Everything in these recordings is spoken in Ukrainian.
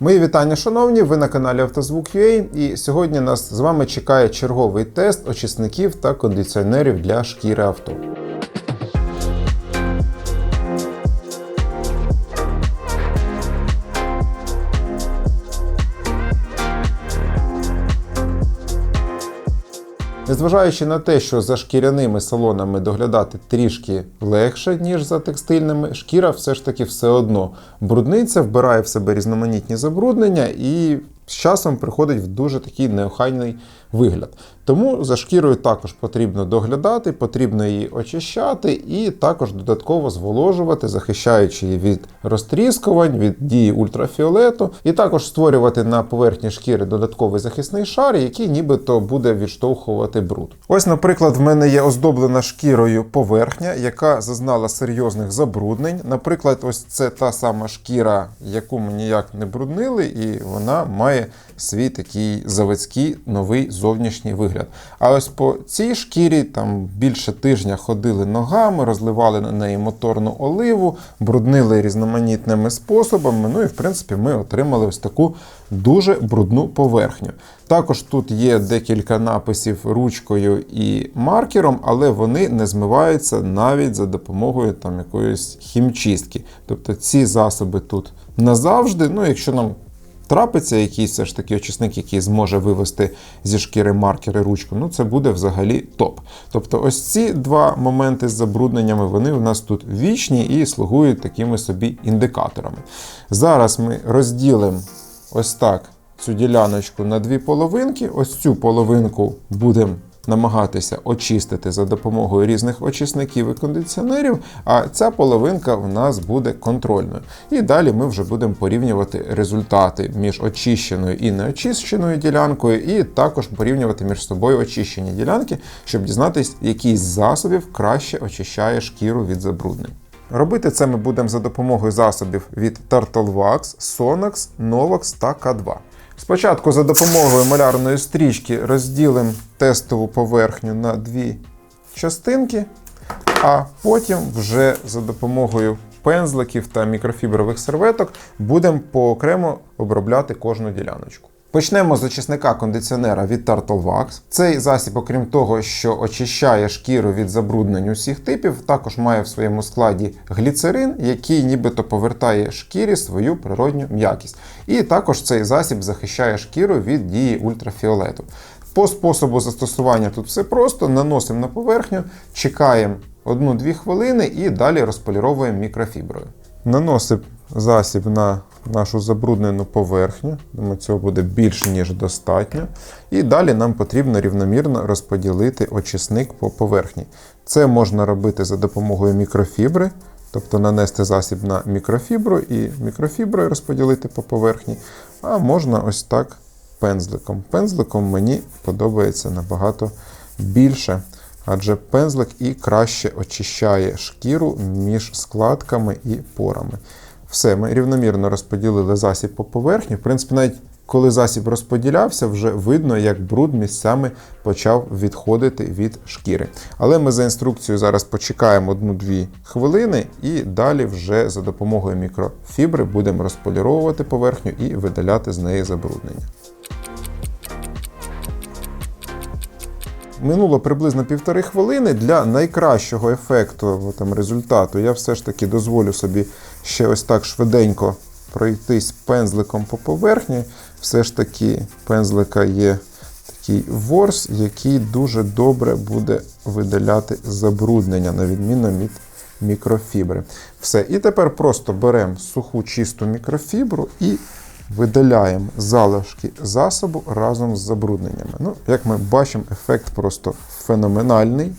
Мої вітання, шановні! Ви на каналі Автозвук.ua і сьогодні нас з вами чекає черговий тест очисників та кондиціонерів для шкіри авто. Незважаючи на те, що за шкіряними салонами доглядати трішки легше, ніж за текстильними, шкіра все ж таки все одно. Брудниця, вбирає в себе різноманітні забруднення і з часом приходить в дуже такий неохайний вигляд. Тому за шкірою також потрібно доглядати, потрібно її очищати і також додатково зволожувати, захищаючи її від розтріскувань, від дії ультрафіолету, і також створювати на поверхні шкіри додатковий захисний шар, який нібито буде відштовхувати бруд. Ось, наприклад, в мене є оздоблена шкірою поверхня, яка зазнала серйозних забруднень. Наприклад, ось це та сама шкіра, яку ми ніяк не бруднили, і вона має свій такий заводський новий зовнішній вигляд. А ось по цій шкірі там більше тижня ходили ногами, розливали на неї моторну оливу, бруднили різноманітними способами. Ну і в принципі ми отримали ось таку дуже брудну поверхню. Також тут є декілька написів ручкою і маркером, але вони не змиваються навіть за допомогою там якоїсь хімчистки. Тобто ці засоби тут назавжди. Ну, якщо нам трапиться якийсь все ж таки очисник, який зможе вивести зі шкіри маркери ручку, ну це буде взагалі топ. Тобто, ось ці два моменти з забрудненнями, вони в нас тут вічні і слугують такими собі індикаторами. Зараз ми розділимо ось так цю діляночку на дві половинки. Ось цю половинку будемо намагатися очистити за допомогою різних очисників і кондиціонерів, а ця половинка в нас буде контрольною. І далі ми вже будемо порівнювати результати між очищеною і неочищеною ділянкою, і також порівнювати між собою очищені ділянки, щоб дізнатися, який з засобів краще очищає шкіру від забруднень. Робити це ми будемо за допомогою засобів від Turtle Wax, Sonax, Novox та K2. Спочатку за допомогою малярної стрічки розділимо тестову поверхню на дві частинки, а потім вже за допомогою пензликів та мікрофібрових серветок будемо поокремо обробляти кожну діляночку. Почнемо з очисника кондиціонера від Turtle Wax. Цей засіб, окрім того, що очищає шкіру від забруднень усіх типів, також має в своєму складі гліцерин, який нібито повертає шкірі свою природню м'якість. І також цей засіб захищає шкіру від дії ультрафіолету. По способу застосування тут все просто: наносимо на поверхню, чекаємо 1-2 хвилини і далі розполіровуємо мікрофіброю. Наносимо засіб на нашу забруднену поверхню. Думаю, цього буде більш ніж достатньо. І далі нам потрібно рівномірно розподілити очисник по поверхні. Це можна робити за допомогою мікрофібри, тобто нанести засіб на мікрофібру і мікрофіброю розподілити по поверхні. А можна ось так пензликом. Пензликом мені подобається набагато більше. Адже пензлик і краще очищає шкіру між складками і порами. Все, ми рівномірно розподілили засіб по поверхні. В принципі, навіть коли засіб розподілявся, вже видно, як бруд місцями почав відходити від шкіри. Але ми за інструкцією зараз почекаємо 1-2 хвилини і далі вже за допомогою мікрофібри будемо розполіровувати поверхню і видаляти з неї забруднення. Минуло приблизно півтори хвилини. Для найкращого ефекту там, результату я все ж таки дозволю собі ще ось так швиденько пройтись пензликом по поверхні. Все ж таки пензлика є такий ворс, який дуже добре буде видаляти забруднення, на відміну від мікрофібри. Все. І тепер просто беремо суху чисту мікрофібру і видаляємо залишки засобу разом з забрудненнями. Ну, Як ми бачимо, ефект просто феноменальний.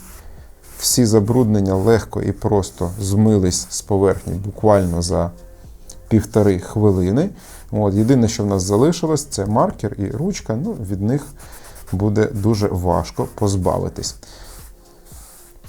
Всі забруднення легко і просто змились з поверхні буквально за півтори хвилини. От, Єдине, що в нас залишилось, це маркер і ручка. Ну, Від них буде дуже важко позбавитись.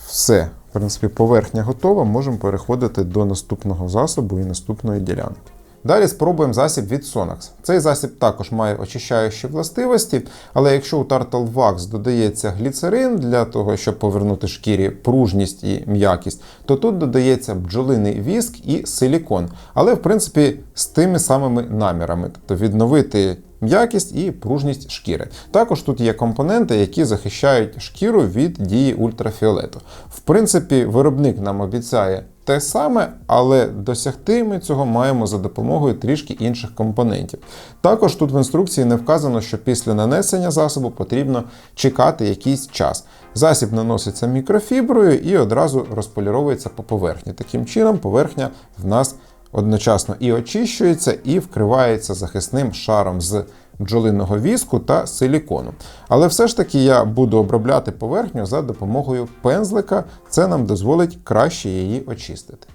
Все, в принципі, поверхня готова. Можемо переходити до наступного засобу і наступної ділянки. Далі спробуємо засіб від Sonax. Цей засіб також має очищаючі властивості, але якщо у Turtle Wax додається гліцерин для того, щоб повернути шкірі пружність і м'якість, то тут додається бджолиний віск і силікон. Але в принципі з тими самими намірами, тобто відновити м'якість і пружність шкіри. Також тут є компоненти, які захищають шкіру від дії ультрафіолету. В принципі, виробник нам обіцяє те саме, але досягти ми цього маємо за допомогою трішки інших компонентів. Також тут в інструкції не вказано, що після нанесення засобу потрібно чекати якийсь час. Засіб наноситься мікрофіброю і одразу розполіровується по поверхні. Таким чином, поверхня в нас одночасно і очищується, і вкривається захисним шаром з бджолиного віску та силікону. Але все ж таки я буду обробляти поверхню за допомогою пензлика. Це нам дозволить краще її очистити.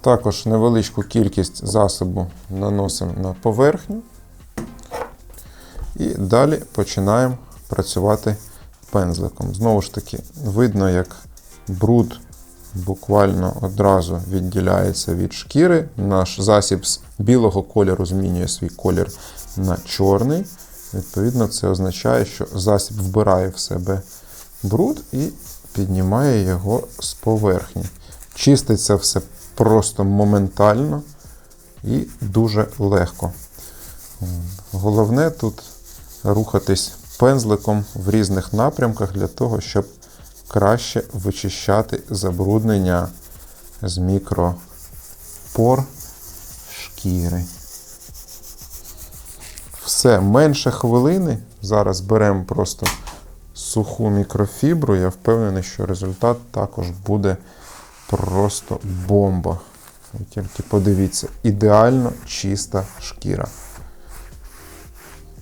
Також невеличку кількість засобу наносимо на поверхню. І далі починаємо працювати пензликом. Знову ж таки, видно, як бруд буквально одразу відділяється від шкіри. Наш засіб з білого кольору змінює свій колір на чорний. Відповідно, це означає, що засіб вбирає в себе бруд і піднімає його з поверхні. Чиститься все просто моментально і дуже легко. Головне тут рухатись пензликом в різних напрямках для того, щоб краще вичищати забруднення з мікропор шкіри. Все, менше хвилини. Зараз беремо просто суху мікрофібру. Я впевнений, що результат також буде просто бомба. Ви тільки подивіться, ідеально чиста шкіра.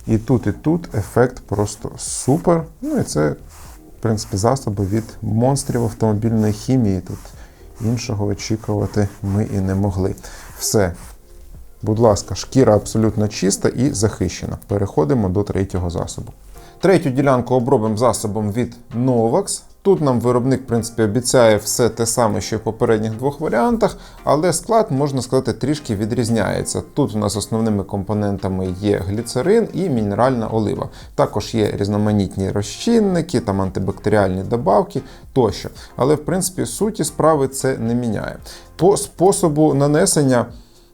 І тут, і тут ефект просто супер. Ну і це, принципі, засоби від монстрів автомобільної хімії. Тут іншого очікувати ми і не могли. Все. Будь ласка, шкіра абсолютно чиста і захищена. Переходимо до третього засобу. Третю ділянку обробимо засобом від Novax. Тут нам виробник, в принципі, обіцяє все те саме, що в попередніх двох варіантах, але склад, можна сказати, трішки відрізняється. Тут у нас основними компонентами є гліцерин і мінеральна олива. Також є різноманітні розчинники, там антибактеріальні добавки тощо. Але, в принципі, суті справи це не міняє. По способу нанесення.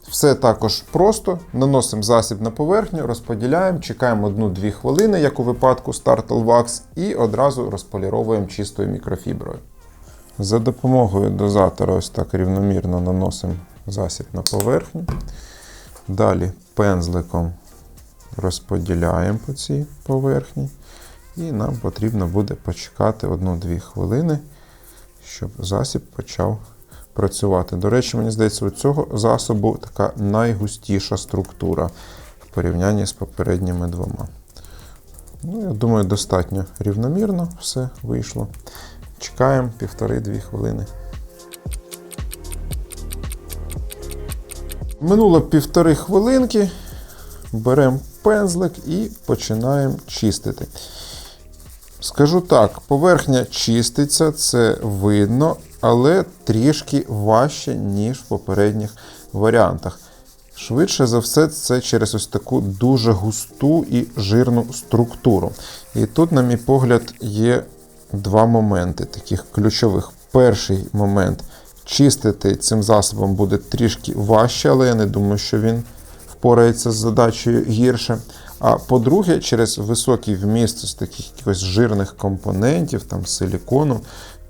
Все також просто. Наносимо засіб на поверхню, розподіляємо, чекаємо 1-2 хвилини, як у випадку Startle Wax, і одразу розполіровуємо чистою мікрофіброю. За допомогою дозатора ось так рівномірно наносимо засіб на поверхню. Далі пензликом розподіляємо по цій поверхні. І нам потрібно буде почекати 1-2 хвилини, щоб засіб почав працювати. До речі, мені здається, у цього засобу така найгустіша структура в порівнянні з попередніми двома. Ну, Я думаю, достатньо рівномірно все вийшло. Чекаємо півтори-дві хвилини. Минуло півтори хвилинки. Беремо пензлик і починаємо чистити. Скажу так, поверхня чиститься, це видно, але трішки важче, ніж в попередніх варіантах. Швидше за все, це через ось таку дуже густу і жирну структуру. І тут, на мій погляд, є два моменти таких ключових. Перший момент чистити цим засобом буде трішки важче, але я не думаю, що він впорається з задачею гірше. А по-друге, через високий вміст з таких якихось жирних компонентів, там силікону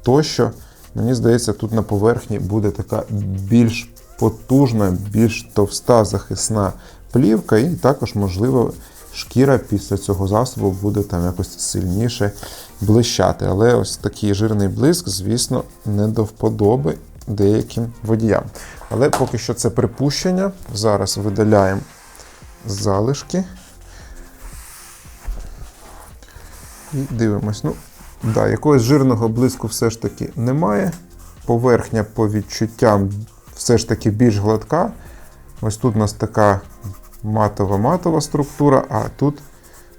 тощо, мені здається, тут на поверхні буде така більш потужна, більш товста захисна плівка, і також, можливо, шкіра після цього засобу буде там якось сильніше блищати. Але ось такий жирний блиск, звісно, не до вподоби деяким водіям. Але поки що це припущення. Зараз видаляємо залишки. І дивимось. Ну, да, якогось жирного блиску все ж таки немає. Поверхня по відчуттям все ж таки більш гладка. Ось тут у нас така матова-матова структура, а тут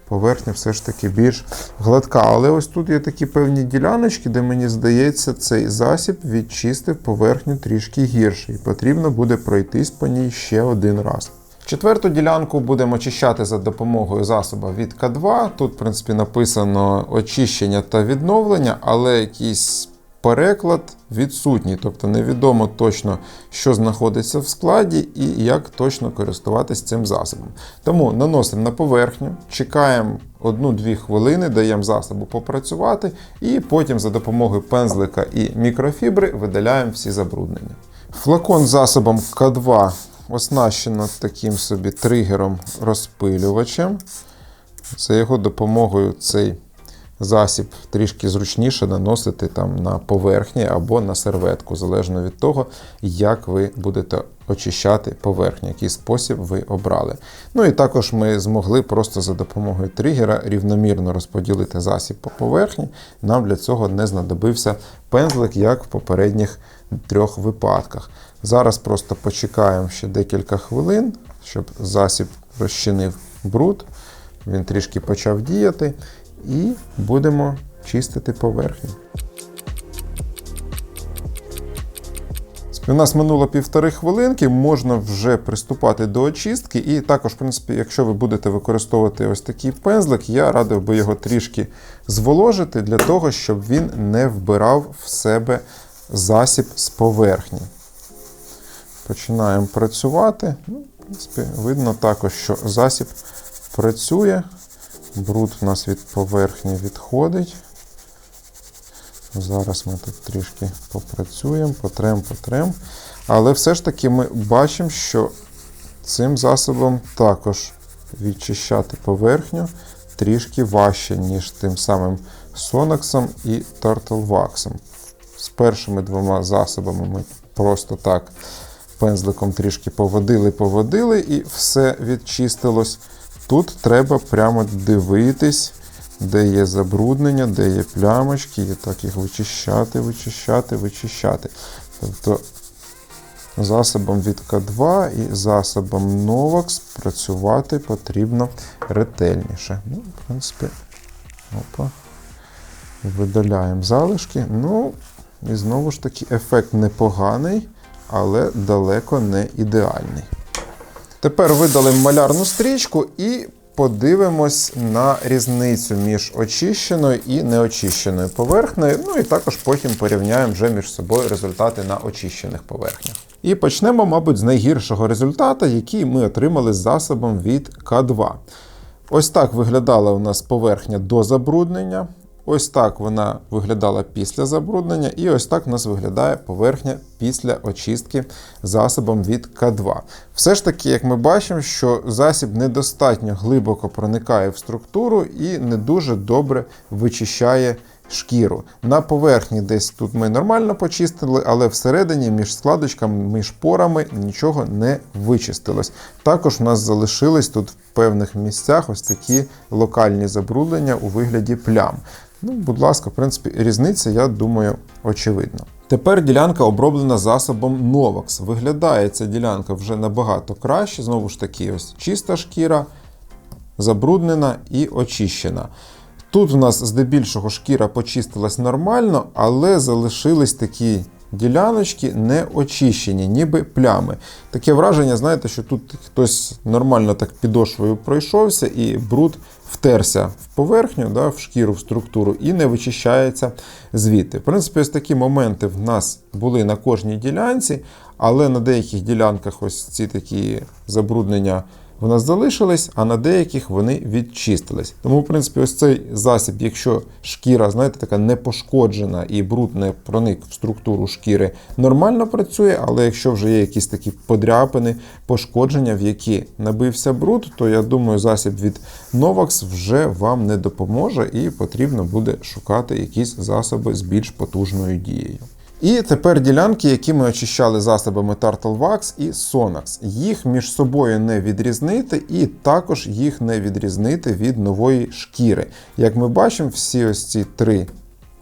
поверхня все ж таки більш гладка. Але ось тут є такі певні діляночки, де мені здається, цей засіб відчистив поверхню трішки гірше, і потрібно буде пройтись по ній ще один раз. Четверту ділянку будемо очищати за допомогою засоба від К2. Тут, в принципі, написано очищення та відновлення, але якийсь переклад відсутній, тобто невідомо точно, що знаходиться в складі і як точно користуватись цим засобом. Тому наносимо на поверхню, чекаємо 1-2 хвилини, даємо засобу попрацювати, і потім за допомогою пензлика і мікрофібри видаляємо всі забруднення. Флакон з засобом К2 оснащено таким собі тригером розпилювачем. За його допомогою цей засіб трішки зручніше наносити там на поверхні або на серветку, залежно від того, як ви будете очищати поверхню, який спосіб ви обрали. Ну і також ми змогли просто за допомогою тригера рівномірно розподілити засіб по поверхні. Нам для цього не знадобився пензлик, як в попередніх трьох випадках. Зараз просто почекаємо ще декілька хвилин, щоб засіб розчинив бруд. Він трішки почав діяти, і будемо чистити поверхню. У нас минуло півтори хвилинки, можна вже приступати до очистки. І також, в принципі, якщо ви будете використовувати ось такий пензлик, я радив би його трішки зволожити для того, щоб він не вбирав в себе засіб з поверхні. Починаємо працювати. Ну, В принципі, видно також, що засіб працює. Бруд у нас від поверхні відходить. Зараз ми тут трішки попрацюємо, потрем, потрем. Але все ж таки ми бачимо, що цим засобом також відчищати поверхню трішки важче, ніж тим самим Сонаксом і Turtle З першими двома засобами ми просто так пензликом трішки поводили-поводили і все відчистилось. Тут треба прямо дивитись, де є забруднення, де є плямочки, і так їх вичищати, вичищати, вичищати. Тобто засобом від К2 і засобом Novax працювати потрібно ретельніше. Ну, В принципі, опа. Видаляємо залишки. Ну, і знову ж таки, ефект непоганий, але далеко не ідеальний. Тепер видалимо малярну стрічку і подивимось на різницю між очищеною і неочищеною поверхнею. Ну і також потім порівняємо вже між собою результати на очищених поверхнях. І почнемо, мабуть, з найгіршого результату, який ми отримали з засобом від К2. Ось так виглядала у нас поверхня до забруднення. Ось так вона виглядала після забруднення, і ось так у нас виглядає поверхня після очистки засобом від К2. Все ж таки, як ми бачимо, що засіб недостатньо глибоко проникає в структуру і не дуже добре вичищає шкіру. На поверхні десь тут ми нормально почистили, але всередині між складочками, між порами нічого не вичистилось. Також у нас залишились тут в певних місцях ось такі локальні забруднення у вигляді плям. Ну, будь ласка, в принципі, різниця, я думаю, очевидна. Тепер ділянка оброблена засобом Novax. Виглядає ця ділянка вже набагато краще. Знову ж таки, ось чиста шкіра, забруднена і очищена. Тут у нас здебільшого шкіра почистилась нормально, але залишились такі діляночки не очищені, ніби плями. Таке враження, знаєте, що тут хтось нормально так підошвою пройшовся, і бруд втерся в поверхню, да, в шкіру, в структуру і не вичищається звідти. В принципі, ось такі моменти в нас були на кожній ділянці, але на деяких ділянках ось ці такі забруднення в нас залишились, а на деяких вони відчистились. Тому, в принципі, ось цей засіб, якщо шкіра, знаєте, така не пошкоджена і бруд не проник в структуру шкіри, нормально працює, але якщо вже є якісь такі подряпини, пошкодження, в які набився бруд, то я думаю, засіб від Novax вже вам не допоможе і потрібно буде шукати якісь засоби з більш потужною дією. І тепер ділянки, які ми очищали засобами Turtle Wax і Sonax. Їх між собою не відрізнити, і також їх не відрізнити від нової шкіри. Як ми бачимо, всі ось ці три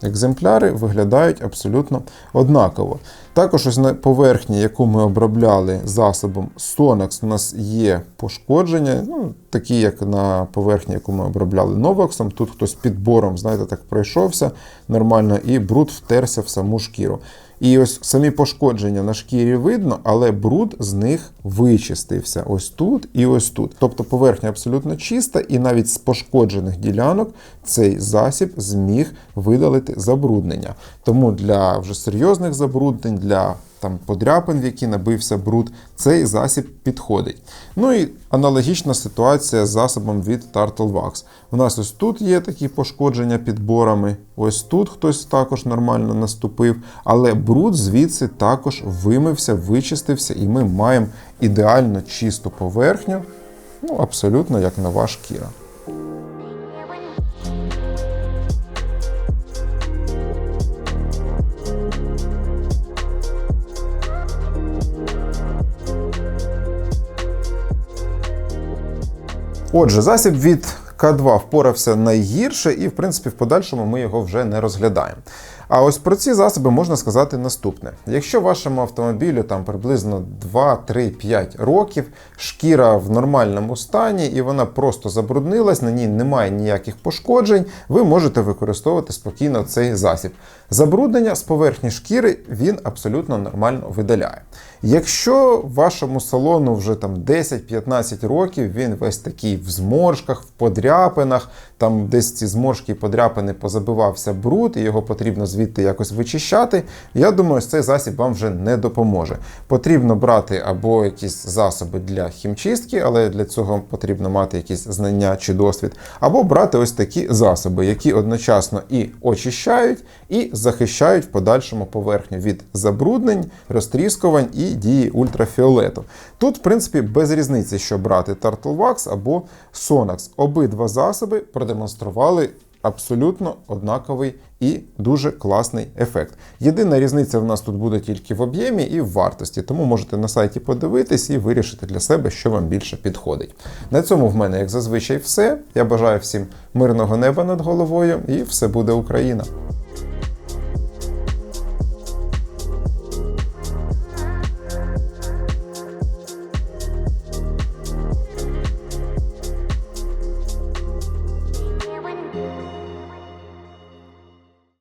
екземпляри виглядають абсолютно однаково. Також ось на поверхні, яку ми обробляли засобом Sonax, у нас є пошкодження, ну, такі як на поверхні, яку ми обробляли Новоксом. Тут хтось підбором, знаєте, так пройшовся нормально, і бруд втерся в саму шкіру. І ось самі пошкодження на шкірі видно, але бруд з них вичистився ось тут і ось тут. Тобто поверхня абсолютно чиста, і навіть з пошкоджених ділянок цей засіб зміг видалити забруднення. Тому для вже серйозних забруднень, для там подряпин, в які набився бруд, цей засіб підходить. Ну і аналогічна ситуація з засобом від Turtle Wax. У нас ось тут є такі пошкодження підборами, ось тут хтось також нормально наступив, але бруд звідси також вимився, вичистився, і ми маємо ідеально чисту поверхню, ну абсолютно як нова шкіра. Отже, засіб від К2 впорався найгірше, і, в принципі, в подальшому ми його вже не розглядаємо. А ось про ці засоби можна сказати наступне: якщо вашому автомобілю там приблизно 2, 3, 5 років, шкіра в нормальному стані і вона просто забруднилась, на ній немає ніяких пошкоджень, ви можете використовувати спокійно цей засіб. Забруднення з поверхні шкіри він абсолютно нормально видаляє. Якщо вашому салону вже там 10-15 років, він весь такий в зморшках, в подряпинах, там десь ці зморшки і подряпини позабивався бруд, і його потрібно звідти якось вичищати. Я думаю, цей засіб вам вже не допоможе. Потрібно брати або якісь засоби для хімчистки, але для цього потрібно мати якісь знання чи досвід, або брати ось такі засоби, які одночасно і очищають, і захищають в подальшому поверхню від забруднень, розтріскувань і дії ультрафіолету. Тут, в принципі, без різниці, що брати Turtle або Sonax. Обидва засоби продемонстрували абсолютно однаковий і дуже класний ефект. Єдина різниця в нас тут буде тільки в об'ємі і в вартості, тому можете на сайті подивитись і вирішити для себе, що вам більше підходить. На цьому в мене, як зазвичай, все. Я бажаю всім мирного неба над головою і все буде Україна!